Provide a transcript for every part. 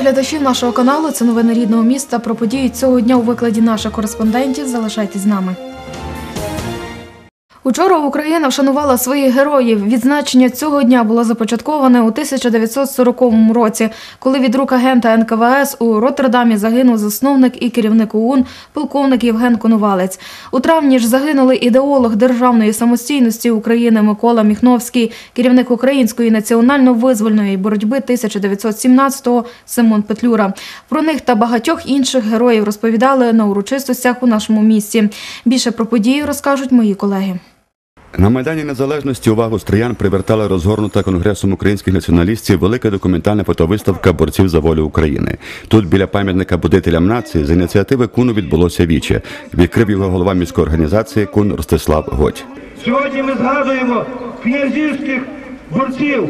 Глядачів нашого каналу. Це новини рідного міста. Про події цього дня у викладі наших кореспондентів. Залишайтесь з нами. Учора Україна вшанувала своїх героїв. Відзначення цього дня було започатковане у 1940 році, коли від рук агента НКВС у Роттердамі загинув засновник і керівник ОУН полковник Євген Конувалець. У травні ж загинули ідеолог державної самостійності України Микола Міхновський, керівник української національно-визвольної боротьби 1917-го Симон Петлюра. Про них та багатьох інших героїв розповідали на урочистостях у нашому місті. Більше про події розкажуть мої колеги. На Майдані Незалежності увагу стріян привертала розгорнута Конгресом українських націоналістів велика документальна фотовиставка борців за волю України. Тут біля пам'ятника будителям нації з ініціативи Куну відбулося віче. Відкрив його голова міської організації Кун Ростислав Годь. Сьогодні ми згадуємо князівських борців,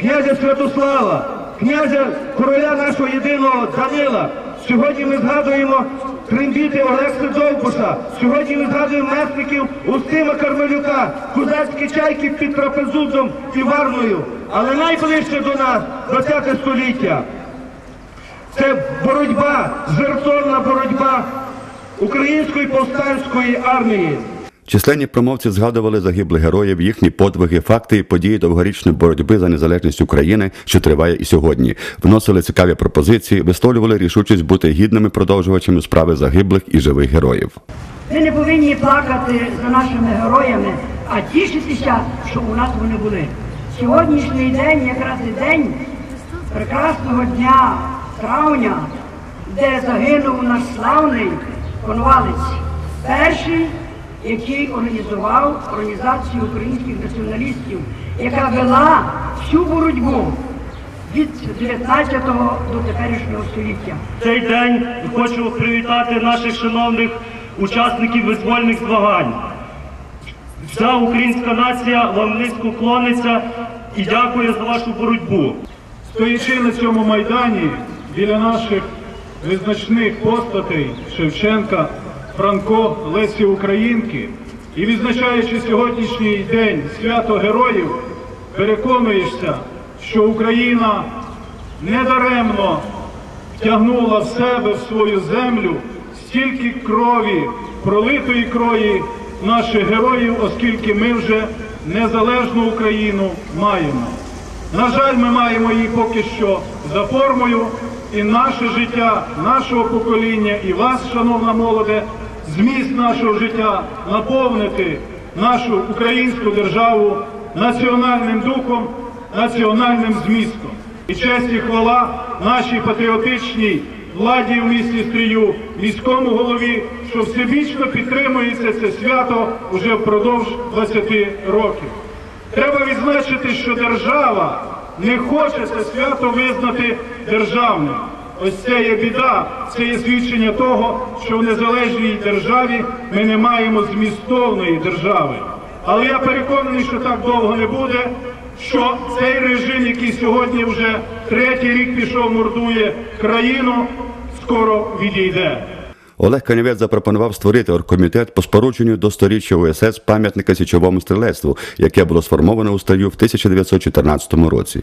князя Святослава, князя короля нашого єдиного Данила. Сьогодні ми згадуємо трембіти Олекси Довбуша. Сьогодні ми згадуємо месників Устима Кармелюка, козацькі чайки під трапезузом і варною. Але найближче до нас 20 століття. Це боротьба, жертовна боротьба української повстанської армії. Численні промовці згадували загиблих героїв, їхні подвиги, факти і події довгорічної боротьби за незалежність України, що триває і сьогодні. Вносили цікаві пропозиції, висловлювали рішучість бути гідними продовжувачами справи загиблих і живих героїв. Ми не повинні плакати за нашими героями, а тішитися, що у нас вони були. Сьогоднішній день якраз і день прекрасного дня травня, де загинув наш славний конвалець, перший, який організував організацію українських націоналістів, яка вела всю боротьбу від 19 до теперішнього століття. цей день хочу привітати наших шановних учасників визвольних змагань. Вся українська нація вам низько клониться і дякує за вашу боротьбу. Стоячи на цьому майдані біля наших визначних постатей Шевченка, Франко, Лесі Українки і відзначаючи сьогоднішній день свято героїв, переконуєшся, що Україна недаремно втягнула в себе в свою землю стільки крові, пролитої крові наших героїв, оскільки ми вже незалежну Україну маємо. На жаль, ми маємо її поки що за формою, і наше життя, нашого покоління і вас, шановна молоде, зміст нашого життя наповнити нашу українську державу національним духом, національним змістом. І честь і хвала нашій патріотичній владі в місті Стрію, міському голові, що всебічно підтримується це свято вже впродовж 20 років. Треба відзначити, що держава не хоче це свято визнати державним. Ось це є біда, це є свідчення того, що в незалежній державі ми не маємо змістовної держави. Але я переконаний, що так довго не буде, що цей режим, який сьогодні вже третій рік пішов, мордує країну, скоро відійде. Олег Канівець запропонував створити оргкомітет по спорудженню до сторіччя УСС пам'ятника січовому стрілецтву, яке було сформовано у строю в 1914 році.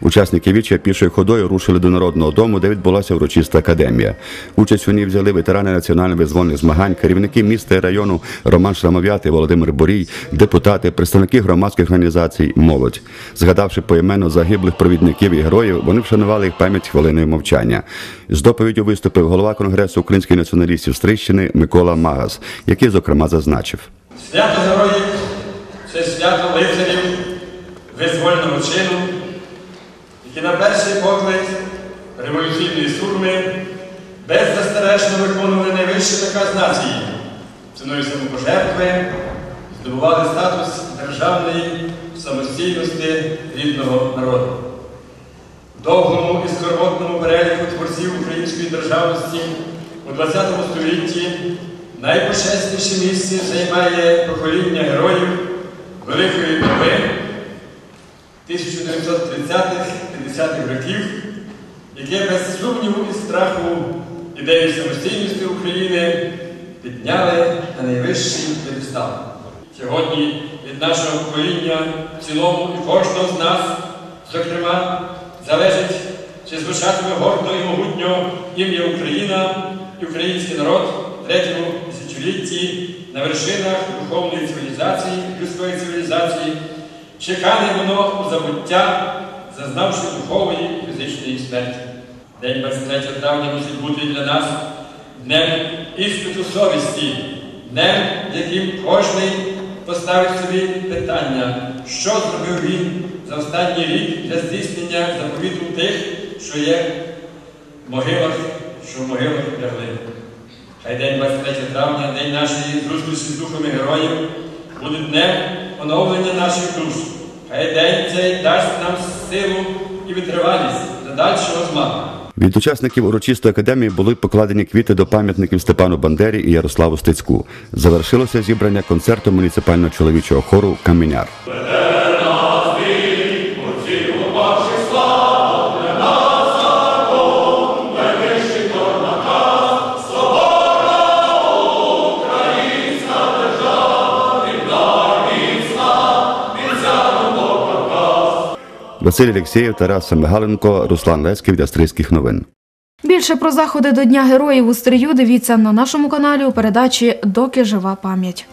Учасники віча пішою ходою рушили до народного дому, де відбулася урочиста академія. Участь у ній взяли ветерани національно-визвольних змагань, керівники міста і району Роман Шрамов'ятий, Володимир Борій, депутати, представники громадських організацій, молодь. Згадавши поіменно загиблих провідників і героїв, вони вшанували їх пам'ять хвилиною мовчання. З доповіддю виступив голова Конгресу українських націоналістів Стрищини Микола Магас, який, зокрема, зазначив. Свято героїв це свято лицарів визвольного чину, які на перший погляд революційної сурми беззастережно виконували найвищий наказ нації, ціною самопожертви, здобували статус державної самостійності рідного народу. Довгому і скорботному переліку творців української державності у ХХ столітті найпочесніше місце займає покоління героїв Великої доби 1930-50-х років, яке без сумніву і страху ідею самостійності України підняли на найвищий п'єдестал. Сьогодні від нашого покоління в цілому і кожного з нас, зокрема, залежить чи звучатиме гордо і могутньо ім'я Україна і український народ в третьому тисячолітті на вершинах духовної цивілізації, людської цивілізації, чи кане воно у забуття, зазнавши духової фізичної смерті. День 23 травня мусить бути для нас днем іспиту совісті, днем, яким кожний поставить собі питання, що зробив він за останній рік для здійснення заповіту тих, що є в могилах, що в могилах. Хай день 23 травня, день нашої зустрічі з духами героїв, буде днем оновлення наших душ. Хай день цей дасть нам силу і витривалість для дальшого змагу. Від учасників урочистої академії були покладені квіти до пам'ятників Степану Бандері і Ярославу Стецьку. Завершилося зібрання концерту муніципального чоловічого хору Каменяр. Василь Олексєєв, Тарас Семигаленко, Руслан Леськів для Австрійських новин. Більше про заходи до Дня героїв у Стрию дивіться на нашому каналі у передачі Доки жива пам'ять.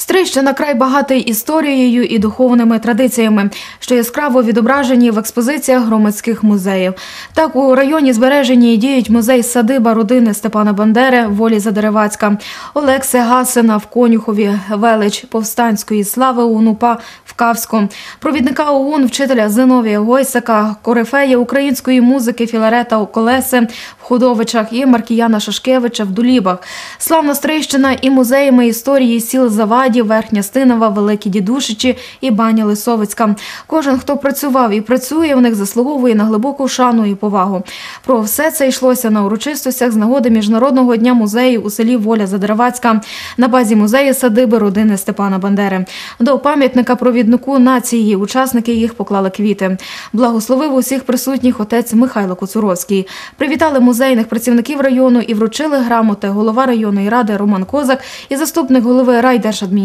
Стрийщина край багатий історією і духовними традиціями, що яскраво відображені в експозиціях громадських музеїв. Так у районі збережені діють музей садиба родини Степана Бандери, волі Задеревацька, Олекси Гасина в Конюхові, велич повстанської слави УНУПА в Кавську, провідника ОУН, вчителя Зиновія Гойсака, корифея української музики Філарета Колеси в Худовичах і Маркіяна Шашкевича в Дулібах. Славна Стрийщина і музеями історії сіл Заваді, Верхня Стинова, Великі Дідушичі і Баня Лисовицька. Кожен, хто працював і працює в них, заслуговує на глибоку шану і повагу. Про все це йшлося на урочистостях з нагоди Міжнародного дня музею у селі Воля Задеревацька на базі музею садиби родини Степана Бандери. До пам'ятника провіднику нації учасники їх поклали квіти. Благословив усіх присутніх отець Михайло Коцуровський. Привітали музейних працівників району і вручили грамоти голова районної ради Роман Козак і заступник голови райдержадміністрації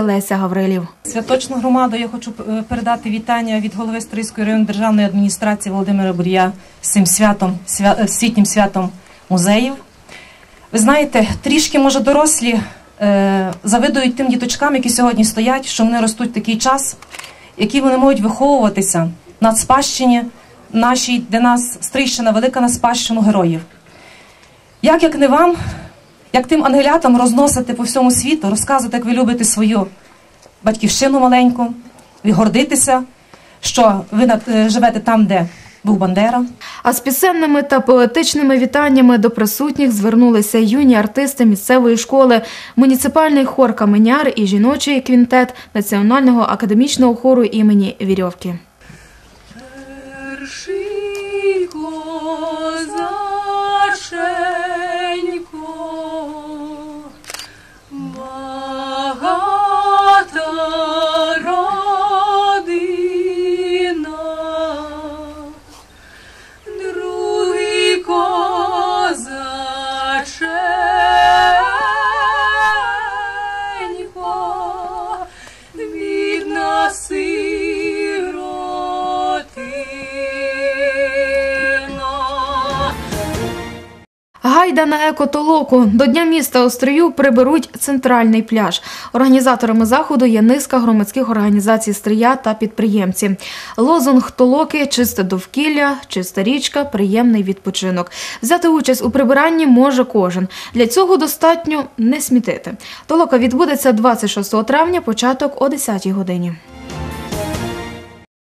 Леся Гаврилів. Святочну громаду я хочу е, передати вітання від голови Стрийської районної державної адміністрації Володимира Бур'я з цим святом, свя- е, світнім святом музеїв. Ви знаєте, трішки, може, дорослі е, завидують тим діточкам, які сьогодні стоять, що вони ростуть такий час, які вони можуть виховуватися на спадщині нашій, де нас Стрийщина велика на спадщину героїв. Як як не вам, як тим ангелятам розносити по всьому світу, розказувати, як ви любите свою батьківщину маленьку, і гордитися, що ви е, живете там, де був Бандера. А з пісенними та поетичними вітаннями до присутніх звернулися юні артисти місцевої школи, муніципальний хор Каменяр і жіночий квінтет Національного академічного хору імені Вірьовки. Перший козаченько, на. До Дня міста Острию приберуть центральний пляж. Організаторами заходу є низка громадських організацій Стрия та підприємці. Лозунг толоки чисте довкілля, чиста річка, приємний відпочинок. Взяти участь у прибиранні може кожен. Для цього достатньо не смітити. Толока відбудеться 26 травня, початок о 10 годині.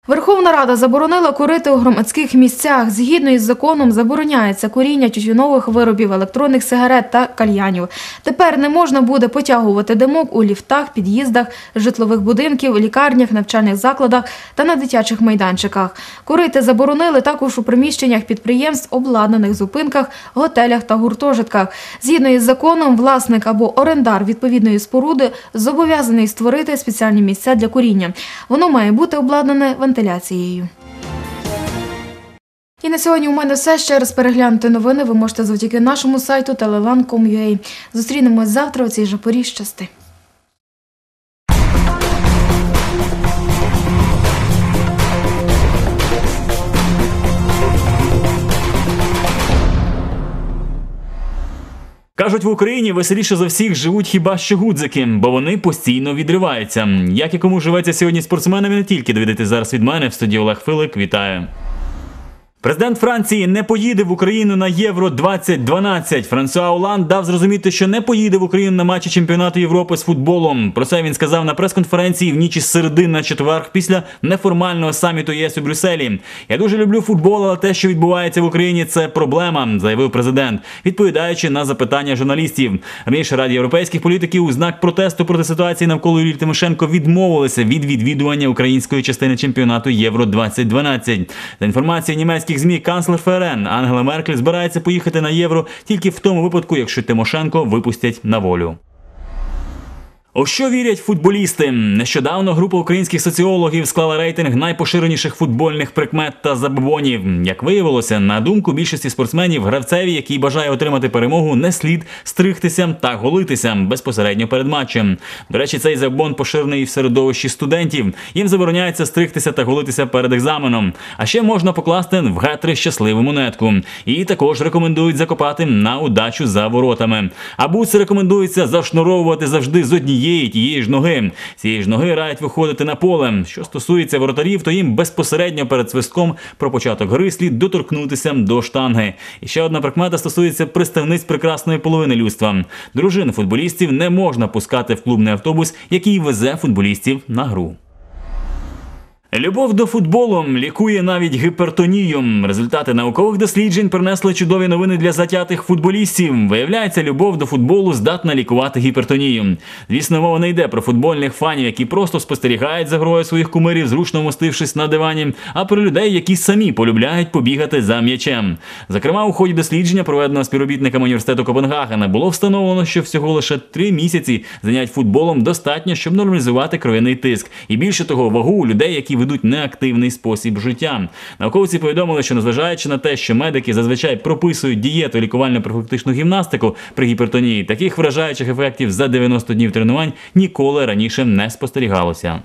Верховна Рада заборонила курити у громадських місцях. Згідно із законом забороняється куріння тютюнових виробів, електронних сигарет та кальянів. Тепер не можна буде потягувати димок у ліфтах, під'їздах, житлових будинків, лікарнях, навчальних закладах та на дитячих майданчиках. Курити заборонили також у приміщеннях підприємств, обладнаних зупинках, готелях та гуртожитках. Згідно із законом, власник або орендар відповідної споруди зобов'язаний створити спеціальні місця для куріння. Воно має бути обладнане вентиляцією. І на сьогодні у мене все. Ще раз переглянути новини ви можете завдяки нашому сайту telelan.com.ua. Зустрінемось завтра у цій же. Щасти. Кажуть, в Україні веселіше за всіх живуть хіба що гудзики, бо вони постійно відриваються. Як і кому живеться сьогодні спортсменами, не тільки довідати зараз від мене в студії Олег Филик. Вітаю. Президент Франції не поїде в Україну на Євро 2012. Франсуа Оланд дав зрозуміти, що не поїде в Україну на матчі чемпіонату Європи з футболом. Про це він сказав на прес-конференції в ніч із середи на четверг після неформального саміту ЄС у Брюсселі. Я дуже люблю футбол, але те, що відбувається в Україні, це проблема, заявив президент, відповідаючи на запитання журналістів. Раніше Раді європейських політиків у знак протесту проти ситуації навколо Юлії Тимошенко відмовилися від відвідування української частини чемпіонату Євро 2012. За інформацією німецьких ЗМІ, канцлер ФРН Ангела Меркель збирається поїхати на євро тільки в тому випадку, якщо Тимошенко випустять на волю. У що вірять футболісти? Нещодавно група українських соціологів склала рейтинг найпоширеніших футбольних прикмет та забобонів. Як виявилося, на думку більшості спортсменів, гравцеві, який бажає отримати перемогу, не слід стригтися та голитися безпосередньо перед матчем. До речі, цей забобон поширений в середовищі студентів. Їм забороняється стригтися та голитися перед екзаменом. А ще можна покласти в гетри щасливу монетку. І також рекомендують закопати на удачу за воротами. А буци рекомендується зашнуровувати завжди з однієї тієї ж ноги. Цієї ж ноги радять виходити на поле. Що стосується воротарів, то їм безпосередньо перед свистком про початок гри слід доторкнутися до штанги. І ще одна прикмета стосується представниць прекрасної половини людства. Дружин футболістів не можна пускати в клубний автобус, який везе футболістів на гру. Любов до футболу лікує навіть гіпертонію. Результати наукових досліджень принесли чудові новини для затятих футболістів. Виявляється, любов до футболу здатна лікувати гіпертонію. Звісно, мова не йде про футбольних фанів, які просто спостерігають за грою своїх кумирів, зручно вмостившись на дивані, а про людей, які самі полюбляють побігати за м'ячем. Зокрема, у ході дослідження, проведеного співробітниками університету Копенгагена, було встановлено, що всього лише три місяці занять футболом достатньо, щоб нормалізувати кров'яний тиск, і більше того, вагу у людей, які ведуть неактивний спосіб життя. Науковці повідомили, що незважаючи на те, що медики зазвичай прописують дієту і лікувально-профілактичну гімнастику при гіпертонії, таких вражаючих ефектів за 90 днів тренувань ніколи раніше не спостерігалося.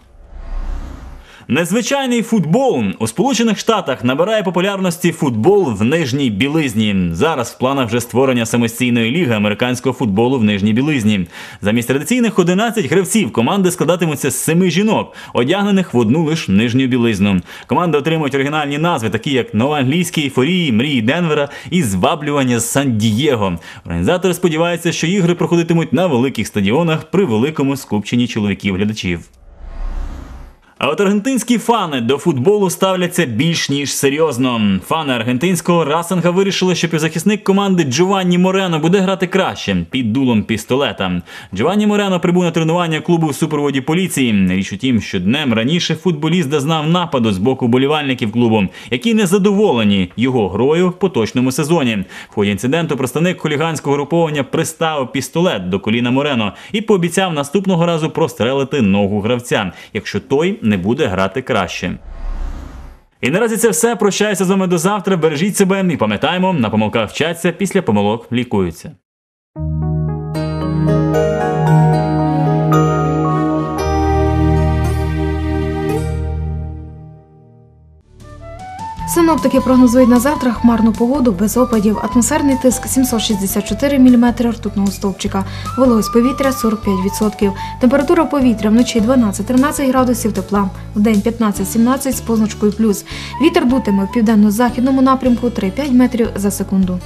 Незвичайний футбол у Сполучених Штатах набирає популярності футбол в нижній білизні. Зараз в планах вже створення самостійної ліги американського футболу в нижній білизні. Замість традиційних 11 гравців команди складатимуться з семи жінок, одягнених в одну лиш нижню білизну. Команди отримують оригінальні назви, такі як новоанглійські ейфорії, мрії Денвера і зваблювання з Сан-Дієго. Організатори сподіваються, що ігри проходитимуть на великих стадіонах при великому скупченні чоловіків-глядачів. А от аргентинські фани до футболу ставляться більш ніж серйозно. Фани аргентинського расинга вирішили, що півзахисник команди Джованні Морено буде грати краще під дулом пістолета. Джованні Морено прибув на тренування клубу в супроводі поліції. Річ у тім, що днем раніше футболіст зазнав нападу з боку болівальників клубу, які не задоволені його грою в поточному сезоні. В ході інциденту представник хуліганського груповання приставив пістолет до коліна Морено і пообіцяв наступного разу прострелити ногу гравця, якщо той не буде грати краще. І наразі це все. Прощаюся з вами до завтра. Бережіть себе і пам'ятаємо, на помилках вчаться, після помилок лікуються. Синоптики прогнозують на завтра хмарну погоду без опадів. Атмосферний тиск 764 мм ртутного стовпчика. Вологість повітря 45%. Температура повітря вночі 12-13 градусів тепла. в день 15-17 з позначкою плюс. Вітер дутиме в південно-західному напрямку 3-5 метрів за секунду.